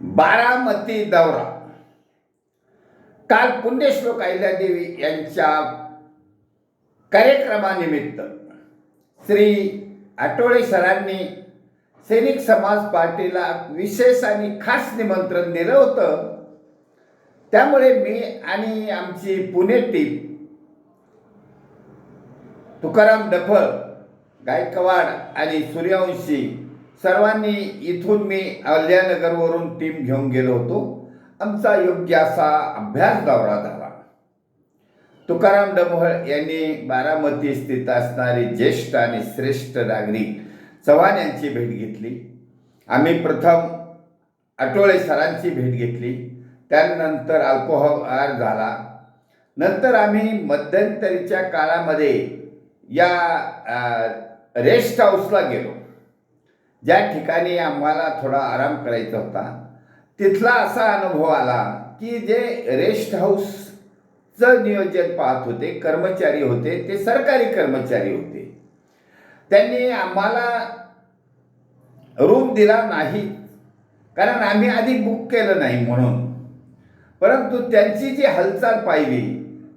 बारामती दौरा. काल पुण्यश्लोक अहिल्यादेवी यांच्या कार्यक्रमानिमित्त श्री आठवळे सरांनी सैनिक समाज पार्टीला विशेष आणि खास निमंत्रण दिलं होतं. त्यामुळे मी आणि आमची पुणे टीम तुकाराम डफळ गायकवाड आणि सूर्यवंशी सर्वांनी इथून मी अल्यानगरवरून टीम घेऊन गेलो होतो. आमचा योग्य असा अभ्यास दौरा झाला. तुकाराम डमोहळ यांनी बारामती स्थित असणारे ज्येष्ठ आणि श्रेष्ठ नागरिक चव्हाण यांची भेट घेतली. आम्ही प्रथम आठवळे सरांची भेट घेतली. त्यानंतर अल्पोहार झाला. नंतर आम्ही मध्यंतरीच्या काळामध्ये या रेस्ट हाऊसला गेलो. ज्या ठिकाणी आम्हाला थोडा आराम करायचा होता तिथला असा अनुभव आला की जे रेस्ट हाऊसचं नियोजन पाहत होते कर्मचारी होते ते सरकारी कर्मचारी होते. त्यांनी आम्हाला रूम दिला नाही कारण आम्ही आधी बुक केलं नाही म्हणून. परंतु त्यांची जी हालचाल पाहिली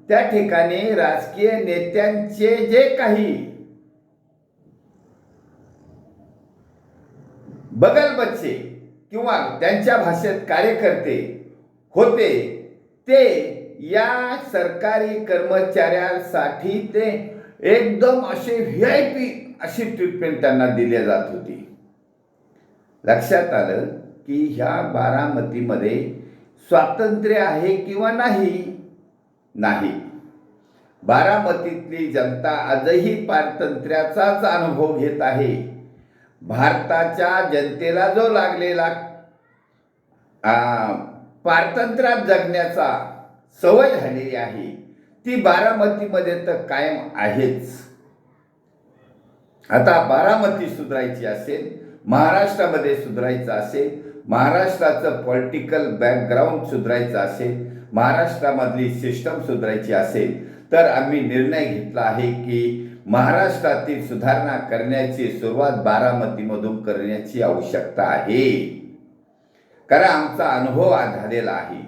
त्या ठिकाणी राजकीय नेत्यांचे जे काही बगल बच्चे किंवा त्यांच्या भाषेत कार्यकर्ते होते ते या सरकारी कर्मचाऱ्यांसाठी ते एकदम असे व्ही आय पी अशी ट्रीटमेंट त्यांना दिली जात होती. लक्षात आलं की ह्या बारामतीमध्ये स्वातंत्र्य आहे किंवा नाही? नाही. बारामतीतली जनता आजही पारतंत्र्याचाच अनुभव घेत आहे. भारताच्या जनतेला जो लागलेला पारतंत्र्यात जगण्याचा सवय झालेली आहे ती बारामतीमध्ये तर कायम आहेच. आता बारामती सुधारायची असेल महाराष्ट्रामध्ये सुधारायचं असेल महाराष्ट्राचं पॉलिटिकल बॅकग्राऊंड सुधारायचं असेल महाराष्ट्रामधली सिस्टम सुधारायची असेल तर आम्ही निर्णय घेतला आहे की महाराष्ट्रातील सुधारणा करण्याची सुरुवात बारामतीमधून करण्याची आवश्यकता आहे. कारण आमचा अनुभव झालेला आहे.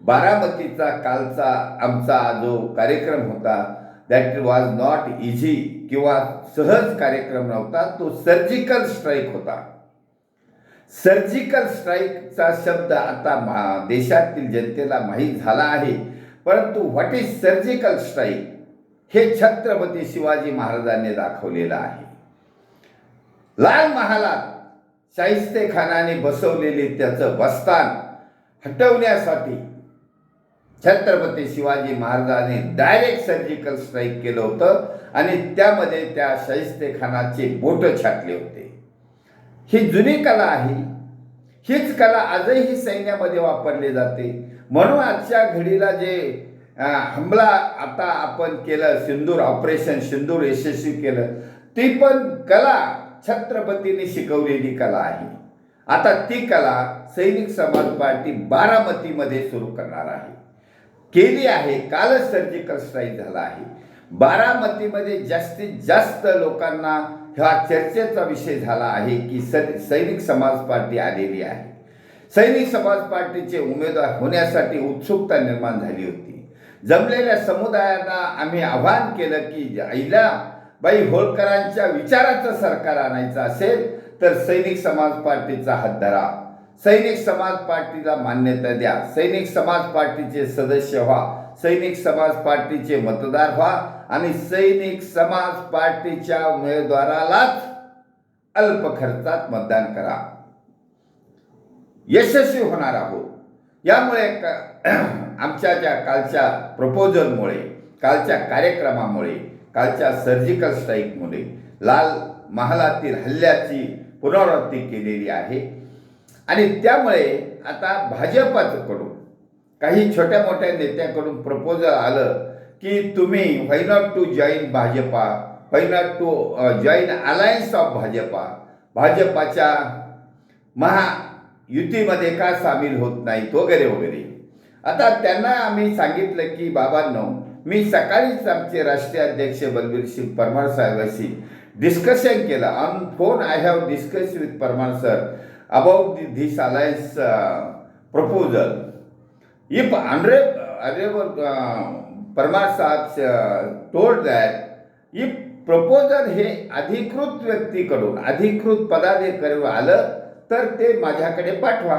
बारामतीचा कालचा आमचा जो कार्यक्रम होता दॅट वॉज नॉट इझी किंवा सहज कार्यक्रम नव्हता तो सर्जिकल स्ट्राईक होता. सर्जिकल स्ट्राईकचा शब्द आता देशातील जनतेला माहीत झाला आहे. परंतु व्हॉट इज सर्जिकल स्ट्राईक हे छत्रपती शिवाजी महाराजांनी दाखवलेलं आहे. लाल महालात शाहिस्ते खानाने बसवलेले त्याचं बस्तान हटवण्यासाठी छत्रपती शिवाजी महाराजांनी डायरेक्ट सर्जिकल स्ट्राईक केलं होतं आणि त्यामध्ये त्या शाहिस्ते खानाचे बोट छाटले होते. ही जुनी कला आहे. हीच कला आजही सैन्यामध्ये वापरली जाते. म्हणून आजच्या घडीला जे हमला आता आपण केलं सिंदूर ऑपरेशन सिंदूर यशस्वी केलं. ती पण कला छत्रपतीने शिकवलेली कला आहे. आता ती कला सैनिक समाज पार्टी बारामतीमध्ये सुरू करणार आहे. केली आहे कालच सर्जिकल स्ट्राईक झाला आहे. बारामतीमध्ये जास्तीत जास्त लोकांना हा चर्चेचा विषय झाला आहे की स सैनिक समाज पार्टी आलेली आहे. सैनिक समाज पार्टीचे उमेदवार होण्यासाठी उत्सुकता निर्माण झाली होती. जमलेल्या समुदायांना आम्ही आवाहन केलं की आईला बाई होळकरांच्या विचाराचं सरकार आणायचं असेल तर सैनिक समाज पार्टीचा हात धरा. सैनिक समाज पार्टीला मान्यता द्या. सैनिक समाज पार्टीचे सदस्य व्हा. सैनिक समाज पार्टीचे मतदार व्हा. आणि सैनिक समाज पार्टीच्या उमेदवारालाच अल्प खर्चात मतदान करा. यशस्वी होणार आहोत. यामुळे आमच्या ज्या कालच्या प्रपोजलमुळे कालच्या कार्यक्रमामुळे कालच्या सर्जिकल स्ट्राईकमुळे लाल महालातील हल्ल्याची पुनरावृत्ती केलेली आहे. आणि त्यामुळे आता भाजपकडून काही छोट्या मोठ्या नेत्यांकडून प्रपोजल आलं की तुम्ही why not to join Bhajpa why not to join alliance of Bhajpa भाजपाच्या महायुतीमध्ये का सामील होत नाहीत वगैरे वगैरे. आता त्यांना आम्ही सांगितलं की बाबांनो मी सकाळीच आमचे राष्ट्रीय अध्यक्ष बलबीर सिंग परमार साहेबांशी डिस्कशन केलं. On phone I have discuss with Parmar sir about this alliance proposal if अनरे If uh, Parmar साहेब टोल्ड दॅट इफ प्रपोजल हे अधिकृत व्यक्तीकडून अधिकृत पदाधिकारी आलं तर ते माझ्याकडे पाठवा.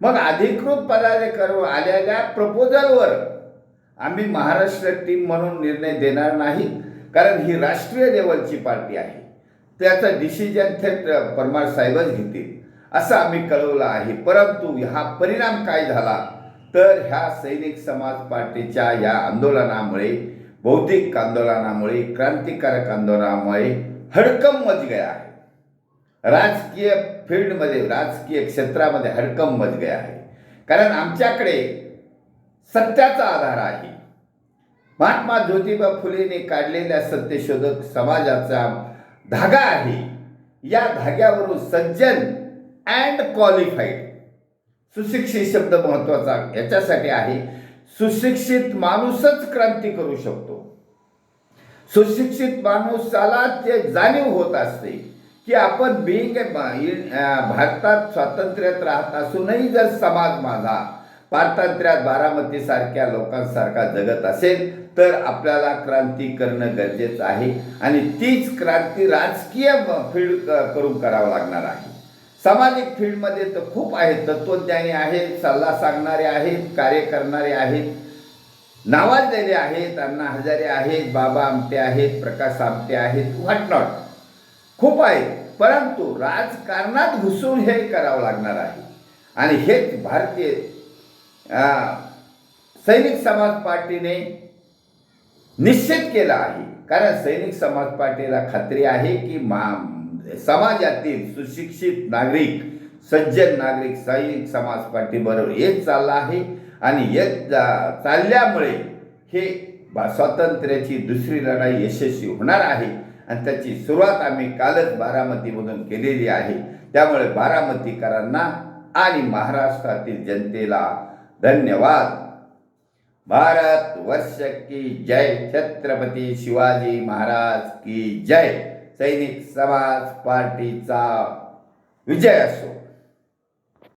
मग अधिकृत पदाधिकाऱ्यावर आलेल्या प्रपोजलवर आम्ही महाराष्ट्र टीम म्हणून निर्णय देणार नाही कारण ही राष्ट्रीय लेवलची पार्टी आहे. त्याचं डिसिजन थेट परमार साहेबच घेतील असं आम्ही कळवलं आहे. परंतु हा परिणाम काय झाला? तर ह्या सैनिक समाज पार्टीच्या या आंदोलनामुळे बौद्धिक आंदोलनामुळे क्रांतिकारक आंदोलनामुळे हडकम मच गया आहे. राजकीय फील्डमध्ये राजकीय क्षेत्रामध्ये हडकम मच गया आहे कारण आमच्याकडे सत्याचा आधार आहे. महात्मा ज्योतिबा फुलेने काढलेल्या सत्यशोधक समाजाचा धागा आहे. या धाग्यावरून सज्जन अँड क्वालिफाईड सुशिक्षित शब्द महत्त्वाचा याच्यासाठी आहे. सुशिक्षित माणूसच क्रांती करू शकतो. सुशिक्षित माणूसाला ते जाणीव होत असते. की आपण बिंग भारतात स्वातंत्र्यात राहत असूनही जर समाज माझा पारतंत्र्यात बारामतीसारख्या लोकांसारखा जगत असेल तर आपल्याला क्रांती करणं गरजेचं आहे. आणि तीच क्रांती राजकीय फील्ड करून करावं लागणार आहे. सामाजिक फील्डमध्ये तर खूप आहेत तत्वज्ञानी आहेत सल्ला सांगणारे आहेत कार्य करणारे आहेत. नावाजलेले आहेत अण्णा हजारे आहेत बाबा आमटे आहेत प्रकाश आमटे आहेत व्हॉट नॉट खूप आहेत परंतु राजकारणात घुसून हे करावं लागणार आहे. आणि हेच भारतीय सैनिक समाज पार्टीने निश्चित केलं आहे. कारण सैनिक समाज पार्टीला खात्री आहे की मा समाजातील सुशिक्षित नागरिक सज्जन नागरिक सैनिक समाज पार्टीबरोबर येत चालला आहे. आणि येत जा- चालल्यामुळे हे स्वातंत्र्याची दुसरी लढाई यशस्वी होणार आहे. आणि त्याची सुरुवात आम्ही कालच बारामतीमधून केलेली आहे. त्यामुळे बारामतीकरांना आणि महाराष्ट्रातील जनतेला धन्यवाद. भारत वर्ष की जय. छत्रपती शिवाजी महाराज की जय. सैनिक समाज पार्टीचा विजय असो.